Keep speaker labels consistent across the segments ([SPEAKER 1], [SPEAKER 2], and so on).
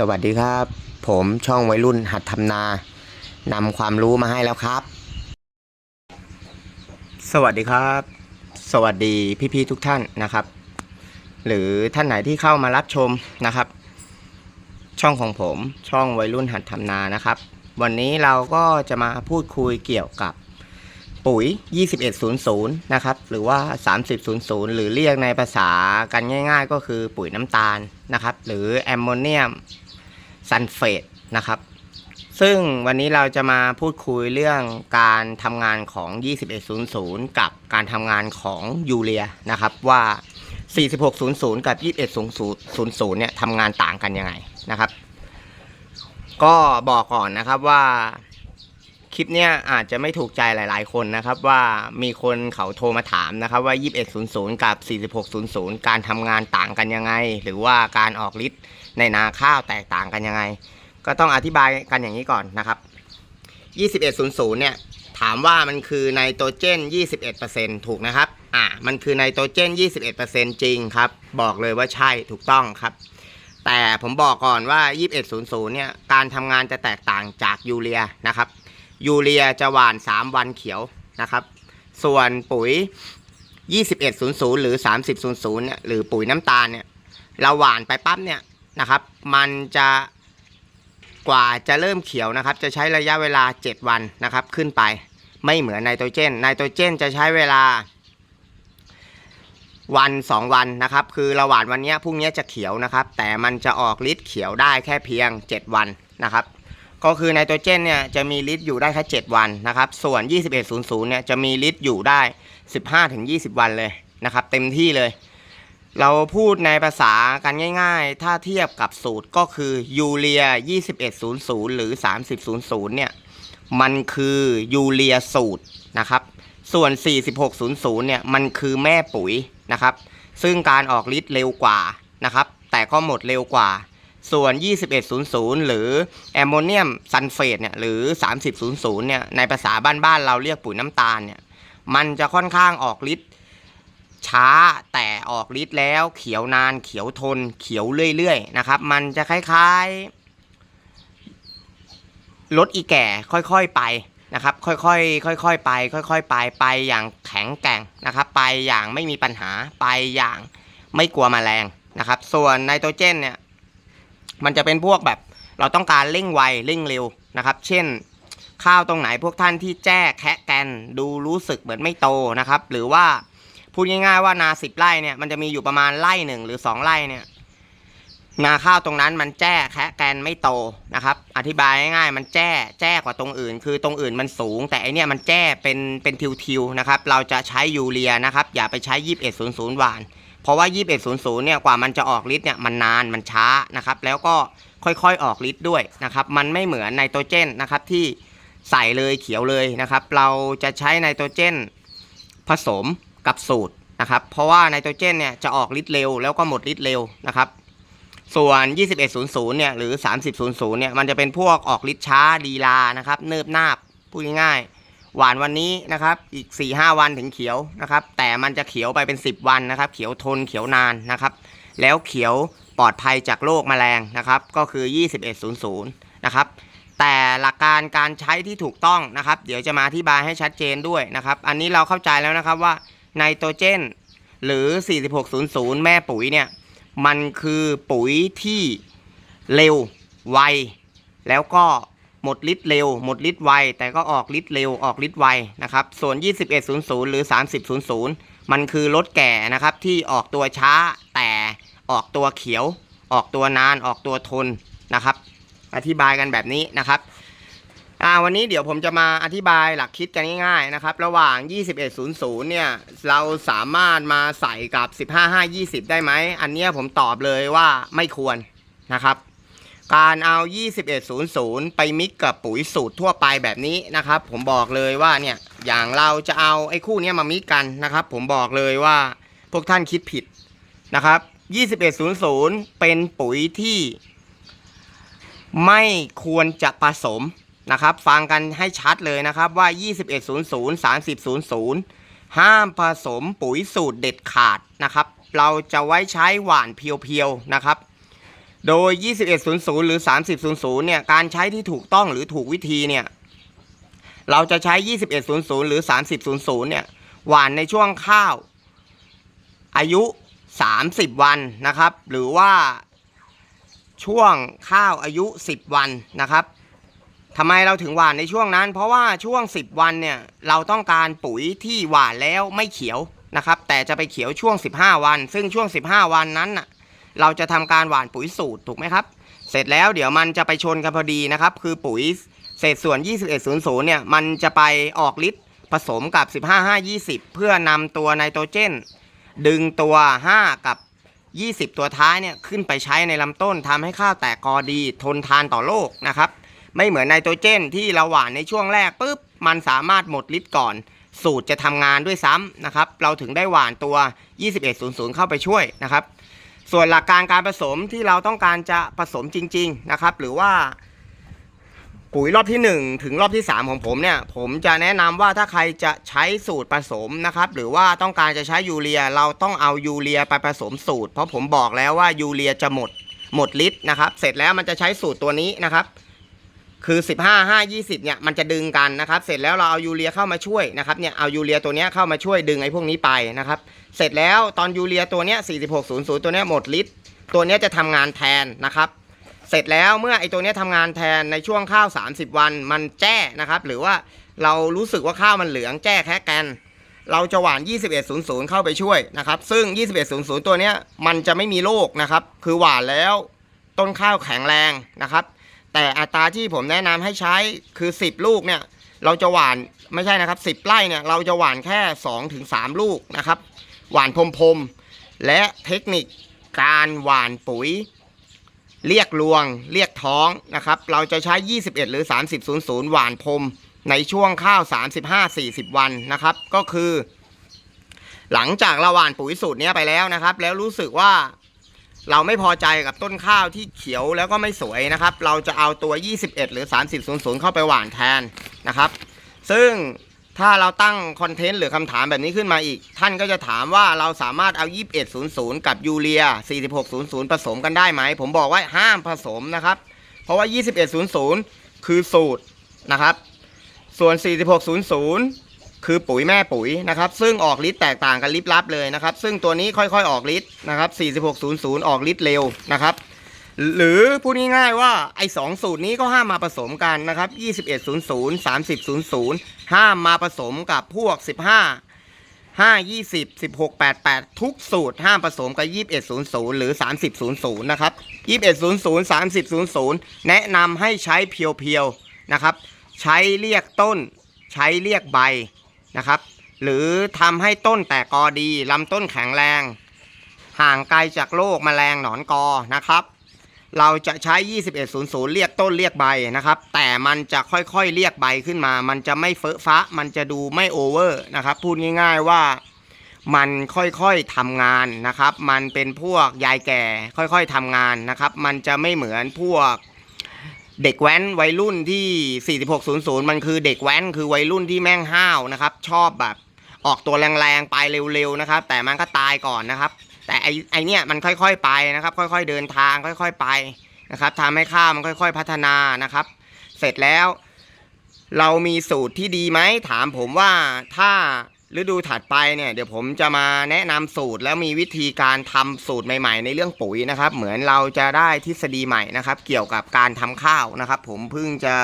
[SPEAKER 1] สวัสดีครับ ผมช่องวัยรุ่นหัดทำนานำความรู้มาให้แล้วครับ สวัสดีครับ สวัสดีพี่ๆทุกท่านนะครับ หรือท่านไหนที่เข้ามารับชมนะครับ ช่องของผมช่องวัยรุ่นหัดทำนานะครับ วันนี้เราก็จะมาพูดคุยเกี่ยวกับปุ๋ย 2100 นะครับ หรือว่า 3000 หรือเรียกในภาษากันง่าย ๆ ก็คือปุ๋ยน้ำตาลนะครับ หรือแอมโมเนียม ซันเฟตนะครับ ซึ่งวันนี้เราจะมาพูดคุยเรื่องการทำงานของ 2100 กับการทำงานของยูเรียนะครับว่า 4600 กับ 2100 เนี่ยทำงานต่างกันยังไงนะครับ ก็บอกก่อนนะครับว่า คลิปเนี้ยอาจจะไม่ถูกใจหลาย ๆ คนนะครับว่ามีคนเขาโทรมาถามนะครับว่า 2100 กับ 4600 การทำงานต่างกันยังไง หรือว่าการออกฤทธิ์ในนาข้าวแตกต่างกันยังไง ก็ต้องอธิบายกันอย่างนี้ก่อนนะครับ 2100 เนี่ยถามว่ามันคือไนโตรเจน 21%ถูกนะครับ อ่า มันคือไนโตรเจน 21%จริงครับ บอกเลยว่าใช่ถูกต้องครับ แต่ผมบอกก่อนว่า 2100 เนี่ย การทำงานจะแตกต่างจากยูเรียนะครับ ยูเรียจะหว่าน 3 วันเขียวนะครับ ส่วนปุ๋ย 2100 หรือ 3000เนี่ยหรือปุ๋ยน้ำตาลเนี่ยเราหว่านไปปั๊บเนี่ยนะครับ มันจะกว่าจะเริ่มเขียวนะครับ จะใช้ระยะเวลา 7 วันนะครับขึ้นไปไม่เหมือนไนโตรเจนไนโตรเจนจะใช้เวลาวัน 2 วันนะครับ คือเราหว่านวันนี้พรุ่งนี้จะเขียวนะครับ แต่มันจะออกฤทธิ์เขียวได้แค่เพียง 7 วันนะครับ ก็คือไนโตรเจนเนี่ยจะมีฤทธิ์อยู่ได้แค่ 7 วันนะครับ ส่วน 2100 เนี่ยจะมีฤทธิ์อยู่ได้ 15-20 วันเลยนะครับ เต็มที่เลย เราพูดในภาษากันง่ายๆ ถ้าเทียบกับสูตรก็คือยูเรีย 2100 หรือ 3000 เนี่ย มันคือยูเรียสูตรนะครับ ส่วน 4600 เนี่ยมันคือแม่ปุ๋ยนะครับ ซึ่งการออกฤทธิ์เร็วกว่านะครับ แต่ก็หมดเร็วกว่า ส่วน 2100 หรือแอมโมเนียมซัลเฟตเนี่ยหรือ 3000 เนี่ยในภาษาบ้านๆเราเรียกปุ๋ยน้ำตาลเนี่ยมันจะค่อนข้างออกฤทธิ์ช้าแต่ออกฤทธิ์แล้วเขียวนานเขียวทนเขียวเรื่อยๆนะครับ มันจะคล้ายๆรถอีแก่ค่อยๆไปนะครับ ค่อยๆค่อย ๆ ไป ค่อย ๆ ไปไปอย่างแข็งแกร่งนะครับ ไปอย่างไม่มีปัญหาไปอย่างไม่กลัวแมลงนะครับ ส่วนไนโตรเจนเนี่ย มันจะเป็นพวกแบบ เราต้องการเร่งไวเร่งเร็วนะครับ เช่น ข้าวตรงไหนพวกท่านที่แจ้แคะแกนดูรู้สึกเหมือนไม่โตนะครับ หรือว่าพูดง่ายๆว่านาสิบไร่เนี่ยมันจะมีอยู่ประมาณไร่หนึ่งหรือสองไร่เนี่ยนาข้าวตรงนั้นมันแจ้แคะแกนไม่โตนะครับ อธิบายง่ายๆมันแจ้แจ้กว่าตรงอื่น คือตรงอื่นมันสูง แต่อันเนี้ยมันแจ้เป็นเป็นทิวๆนะครับ เราจะใช้ยูเรียนะครับ อย่าไปใช้ยี่สิบเอ็ดศูนย์ศูนย์หวาน เพราะว่า 2100 เนี่ยกว่ามันจะออกฤทธิ์เนี่ยมันนานมันช้านะครับแล้วก็ค่อยๆออกฤทธิ์ด้วยนะครับมันไม่เหมือนไนโตรเจนนะครับที่ใส่เลยเขียวเลยนะครับเราจะใช้ไนโตรเจนผสมกับสูตรนะครับเพราะว่าไนโตรเจนเนี่ยจะออกฤทธิ์เร็วแล้วก็หมดฤทธิ์เร็วนะครับส่วน 2100 เนี่ยหรือ 3000 เนี่ยมันจะเป็นพวกออกฤทธิ์ช้าดีลานะครับเนิบนาบพูดง่ายๆ หวานวันนี้นะครับ อีก4-5วันถึงเขียวนะครับ แต่มันจะเขียวไปเป็น 10 วันนะครับ เขียวทนเขียวนานนะครับ แล้วเขียวปลอดภัยจากโรคแมลงนะครับ ก็คือ 2100 นะครับ แต่หลักการการใช้ที่ถูกต้องนะครับ เดี๋ยวจะมาอธิบายให้ชัดเจนด้วยนะครับ อันนี้เราเข้าใจแล้วนะครับว่าไนโตรเจน หรือ 4600 แม่ปุ๋ยเนี่ย มันคือปุ๋ยที่เร็วไวแล้วก็ หมดฤทธิ์เร็ว หมดฤทธิ์ไว แต่ก็ออกฤทธิ์เร็วออกฤทธิ์ไวนะครับ ส่วน 2100 หรือ 3000 มันคือรถแก่นะครับที่ออกตัวช้าแต่ออกตัวเขียว ออกตัวนานออกตัวทนนะครับ อธิบายกันแบบนี้นะครับวันนี้เดี๋ยวผมจะมาอธิบายหลักคิดกันง่ายๆนะครับ ระหว่าง 2100 เนี่ย เราสามารถมาใส่กับ 15520 ได้ไหม อันเนี้ยผมตอบเลยว่าไม่ควรนะครับ การเอา 2100 ไปมิกกับปุ๋ยสูตรทั่วไปแบบนี้นะครับ ผมบอกเลยว่าเนี่ยอย่างเราจะเอาไอ้คู่นี้มามิกกันนะครับ ผมบอกเลยว่าพวกท่านคิดผิดนะครับ 2100 เป็นปุ๋ยที่ไม่ควรจะผสมนะครับ ฟังกันให้ชัดเลยนะครับว่า 2100 3000 ห้ามผสมปุ๋ยสูตรเด็ดขาดนะครับ เราจะไว้ใช้หว่านเพียวๆนะครับ โดย 2100 หรือ 3000 เนี่ย การใช้ที่ถูกต้องหรือถูกวิธีเนี่ย เราจะใช้ 2100 หรือ 3000 เนี่ย หว่านในช่วงข้าว อายุ 30 วันนะครับ หรือว่าช่วงข้าวอายุ 10 วันนะครับทำไมเราถึงหว่านในช่วงนั้น เพราะว่าช่วง 10 วันเนี่ย เราต้องการปุ๋ยที่หว่านแล้วไม่เขียวนะครับ แต่จะไปเขียวช่วง 15 วัน ซึ่งช่วง 15 วันนั้นน่ะ เราจะทำการหว่านปุ๋ยสูตรถูกไหมครับ เสร็จแล้วเดี๋ยวมันจะไปชนกันพอดีนะครับ คือปุ๋ยเศษส่วน 2100 เนี่ย มันจะไปออกฤทธิ์ผสมกับ 15520 เพื่อนำตัวไนโตรเจน ดึงตัว 5 กับ 20 ตัวท้ายเนี่ย ขึ้นไปใช้ในลำต้นทำให้ข้าวแตกกอดีทนทานต่อโรคนะครับ ไม่เหมือนไนโตรเจนที่เราหว่านในช่วงแรกปุ๊บ มันสามารถหมดฤทธิ์ก่อน สูตรจะทำงานด้วยซ้ำนะครับ เราถึงได้หว่านตัว 2100 เข้าไปช่วยนะครับ ส่วนหลักการการผสมที่เราต้องการจะผสมจริง ๆนะครับ หรือว่า ปุ๋ยรอบที่ 1 ถึงรอบที่ 3 ของผมเนี่ย ผมจะแนะนำว่าถ้าใครจะใช้สูตรผสมนะครับ หรือว่าต้องการจะใช้ยูเรีย เราต้องเอายูเรียไปผสมสูตร เพราะผมบอกแล้วว่ายูเรียจะหมดหมดฤทธิ์นะครับ เสร็จแล้วมันจะใช้สูตรตัวนี้นะครับ คือ15 5 20เนี่ยมันจะดึงกันนะครับ เสร็จแล้วเราเอายูเรียเข้ามาช่วยนะครับเนี่ยเอายูเรียตัวเนี้ยเข้ามาช่วยดึงไอ้พวกนี้ไปนะครับ เสร็จแล้วตอนยูเรียตัวเนี้ย4600 ตัวเนี้ยหมดฤทธิ์ตัวเนี้ยจะทำงานแทนนะครับ เสร็จแล้วเมื่อไอ้ตัวเนี้ยทำงานแทนในช่วงข้าว 30 วันมันแจ้นะครับ หรือว่าเรารู้สึกว่าข้าวมันเหลืองแจ้แค่แกนเราจะหว่าน 2100 เข้าไปช่วยนะครับ ซึ่ง 2100 ตัวเนี้ยมันจะไม่มีโรคนะครับ คือหว่านแล้วต้นข้าวแข็งแรงนะครับ แต่อัตราที่ผมแนะนำให้ใช้คือ 10 ลูกเนี่ย เราจะหว่านไม่ใช่นะครับ 10ไร่เนี่ยเราจะหว่านแค่ 2-3ถึงลูกนะครับ หว่านพรมๆและเทคนิคการหว่านปุ๋ย เรียกรวง เรียกท้องนะครับ เราจะใช้ 21 หรือ 3000 หว่านพรมในช่วงข้าว 35-40 วันนะครับ ก็คือ หลังจากเราหว่านปุ๋ยสูตรเนี้ยไปแล้วนะครับ แล้วรู้สึกว่า เราไม่พอใจกับต้นข้าวที่เขียวแล้วก็ไม่สวยนะครับ เราจะเอาตัว 21 หรือ 3000 เข้าไปหว่านแทนนะครับ ซึ่งถ้าเราตั้งคอนเทนต์หรือคำถามแบบนี้ขึ้นมาอีก ท่านก็จะถามว่าเราสามารถเอา 2100 กับยูเรีย 4600 ผสมกันได้ไหม ผมบอกว่าห้ามผสมนะครับ เพราะว่า 2100 คือสูตรนะครับ ส่วน 4600 คือปุ๋ยแม่ปุ๋ยนะครับ ซึ่งออกฤทธิ์แตกต่างกันลิบลับเลยนะครับ ซึ่งตัวนี้ค่อยๆออกฤทธิ์นะครับ 4600 ออกฤทธิ์เร็วนะครับ หรือพูดง่ายๆว่าไอ้สองสูตรนี้ก็ห้ามมาผสมกันนะครับ 2100 3000 ห้ามมาผสมกับพวก 15 5 20 16 88 ทุกสูตรห้ามผสมกับ 2100 หรือ 3000 นะครับ 2100 3000 แนะนำให้ใช้เพียวๆนะครับ ใช้เรียกต้นใช้เรียกใบ นะครับ หรือทำให้ต้นแตกกอดีลำต้นแข็งแรง ห่างไกลจากโรคแมลงหนอนกอนะครับ เราจะใช้ 2100 เรียกต้นเรียกใบนะครับ แต่มันจะค่อยๆเรียกใบขึ้นมา มันจะไม่เฟอะฟ้ามันจะดูไม่โอเวอร์นะครับพูดง่ายๆว่ามันค่อยๆทำงานนะครับ มันเป็นพวกยายแก่ ค่อยๆทำงานนะครับ มันจะไม่เหมือนพวก เด็กแว้นวัยรุ่นที่ 4600 มันคือเด็กแว้นคือวัยรุ่นที่แม่งห้าวนะครับ ชอบแบบออกตัวแรงๆไปเร็วๆนะครับ แต่มันก็ตายก่อนนะครับ แต่ไอไอเนี่ยมันค่อยๆไปนะครับ ค่อยๆเดินทางค่อย ๆไปนะครับทำให้ข้าวมันค่อย ๆ พัฒนานะครับ เสร็จแล้ว เรามีสูตรที่ดีไหมถามผมว่าถ้า ฤดูถัดไปเนี่ยเดี๋ยวผมจะมาแนะนำสูตรแล้วมีวิธีการทำสูตรใหม่ ๆ ในเรื่องปุ๋ยนะครับ เหมือนเราจะได้ทฤษฎีใหม่นะครับ เกี่ยวกับการทำข้าวนะครับ ผมเพิ่งจะ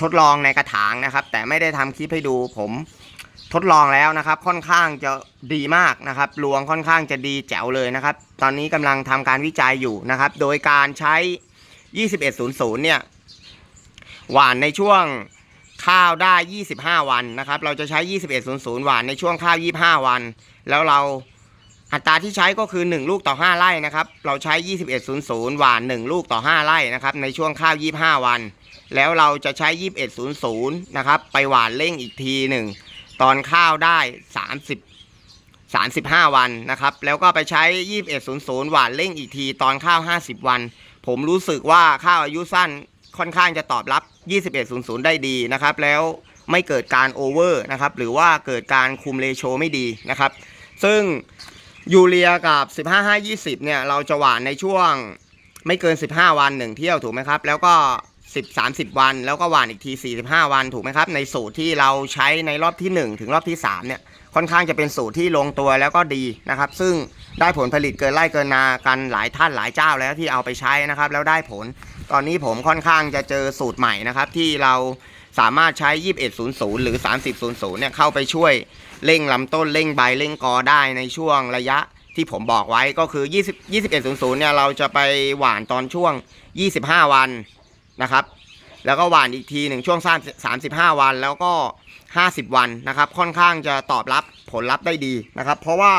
[SPEAKER 1] ทดลองในกระถางนะครับ แต่ไม่ได้ทำคลิปให้ดู ผมทดลองแล้วนะครับ ค่อนข้างจะดีมากนะครับรวงค่อนข้างจะดีแจ๋วเลยนะครับ ตอนนี้กำลังทำการวิจัยอยู่นะครับ โดยการใช้ 2100 เนี่ยหว่านในช่วง ข้าวได้ 25 วันนะครับ เราจะใช้ 2100หวานในช่วงข้าว 25 วัน แล้วเราอัตราที่ใช้ก็คือ 1 ลูกต่อ 5 ไร่นะครับ เราใช้ 2100 หวาน 1 ลูกต่อ 5 ไร่นะครับ ในช่วงข้าว 25 วัน แล้วเราจะใช้ 2100 นะครับ ไปหวานเร่งอีกทีหนึ่ง ตอนข้าวได้ 30 35 วันนะครับ แล้วก็ไปใช้ 2100 หวานเร่งอีกที ตอนข้าว 50 วัน ผมรู้สึกว่าข้าวอายุสั้นค่อนข้างจะตอบรับ 2100 ได้ดีนะครับ แล้วไม่เกิดการโอเวอร์นะครับ หรือว่าเกิดการคุมเรโชไม่ดีนะครับ ซึ่งยูเรียกับ 15520 เนี่ย เราจะหวานในช่วงไม่เกิน 15 วันหนึ่งเที่ยวถูกไหมครับ แล้วก็ 10 30 วัน แล้วก็หวานอีกที 45 วันถูกไหมครับ ในสูตรที่เราใช้ในรอบที่ 1 ถึงรอบที่ 3 เนี่ย ค่อนข้างจะเป็นสูตรที่ลงตัวแล้วก็ดีนะครับ ซึ่ง ได้ผลผลิตเกินไร่เกินนากันหลายท่านหลายเจ้าแล้วที่เอาไปใช้นะครับ แล้วได้ผล ตอนนี้ผมค่อนข้างจะเจอสูตรใหม่นะครับ ที่เราสามารถใช้ 2100 หรือ 3000 เนี่ยเข้าไปช่วยเร่งลำต้นเร่งใบเร่งกอได้ในช่วงระยะที่ผมบอกไว้ก็คือ 20 2100 เนี่ยเราจะไปหว่านตอนช่วง 25 วันนะครับ แล้วก็หว่านอีกทีหนึ่งช่วง 35 วันแล้วก็ 50 วันนะครับ ค่อนข้างจะตอบรับผลลัพธ์ได้ดีนะครับ เพราะว่า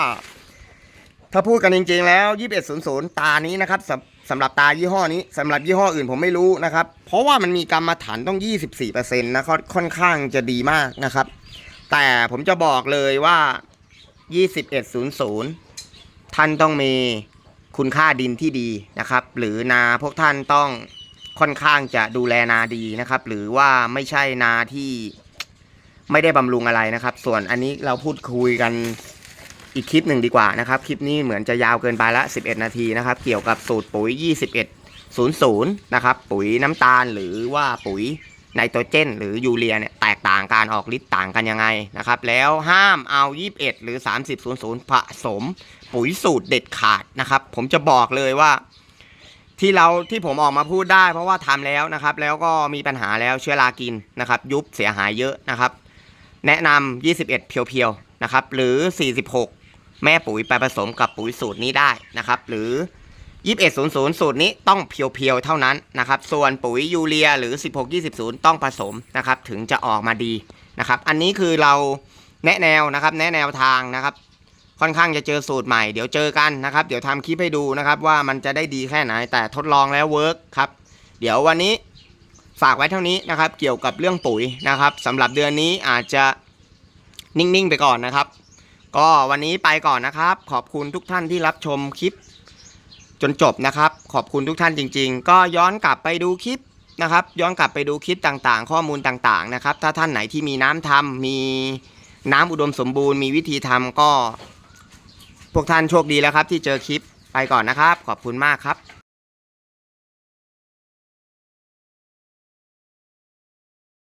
[SPEAKER 1] ถ้าพูดกันจริงๆแล้ว 2100 ตานี้นะครับสำสำหรับตายี่ห้อนี้สำหรับยี่ห้ออื่นผมไม่รู้นะครับ เพราะว่ามันมีกรรมฐานต้อง 24%นะค่อนค่อนข้างจะดีมากนะครับ แต่ผมจะบอกเลยว่า 2100 ท่านต้องมีคุณค่าดินที่ดีนะครับ หรือนาพวกท่านต้องค่อนข้างจะดูแลนาดีนะครับ หรือว่าไม่ใช่นาที่ไม่ได้บำรุงอะไรนะครับ ส่วนอันนี้เราพูดคุยกัน อีกคลิปหนึ่งดีกว่านะครับ คลิปนี้เหมือนจะยาวเกินไปละ 11 นาทีนะครับ เกี่ยวกับสูตรปุ๋ย 2100 นะครับ ปุ๋ยน้ำตาลหรือว่าปุ๋ยไนโตรเจน หรือยูเรียเนี่ยแตกต่างการออกฤทธิ์ต่างกันยังไงนะครับ แล้วห้ามเอา 21 หรือ 3000 ผสม ปุ๋ยสูตรเด็ดขาดนะครับ ผมจะบอกเลยว่าที่เราที่ผมออกมาพูดได้ เพราะว่าทำแล้วนะครับ แล้วก็มีปัญหาแล้วเชื้อรากินนะครับ ยุบเสียหายเยอะนะครับ แนะนำ21 เพียวๆนะครับ หรือ 46 แม่ปุ๋ยไปผสมกับปุ๋ยสูตรนี้ได้นะครับ หรือ 2100 สูตรนี้ต้องเพียวๆเท่านั้นนะครับ ส่วนปุ๋ยยูเรียหรือ 16-20 ต้องผสมนะครับ ถึงจะออกมาดีนะครับ อันนี้คือเราแนะแนวนะครับ แนะแนวทางนะครับ ค่อนข้างจะเจอสูตรใหม่เดี๋ยวเจอกันนะครับ เดี๋ยวทำคลิปให้ดูนะครับ ว่ามันจะได้ดีแค่ไหนแต่ทดลองแล้วเวิร์กครับ เดี๋ยววันนี้ฝากไว้เท่านี้นะครับ เกี่ยวกับเรื่องปุ๋ยนะครับสำหรับเดือนนี้อาจจะนิ่งๆไปก่อนนะครับ ก็วันนี้ไปก่อนนะครับ ขอบคุณทุกท่านที่รับชมคลิป จนจบนะครับ ขอบคุณทุกท่านจริง ๆ ก็ย้อนกลับไปดูคลิปนะครับ ย้อนกลับไปดูคลิปต่างๆ ข้อมูลต่างๆนะครับ ถ้าท่านไหนที่มีน้ำทำมีน้ำอุดมสมบูรณ์มีวิธีทำก็ พวกท่านโชคดีแล้วครับ ที่เจอคลิปไปก่อนนะครับ ขอบคุณมากครับ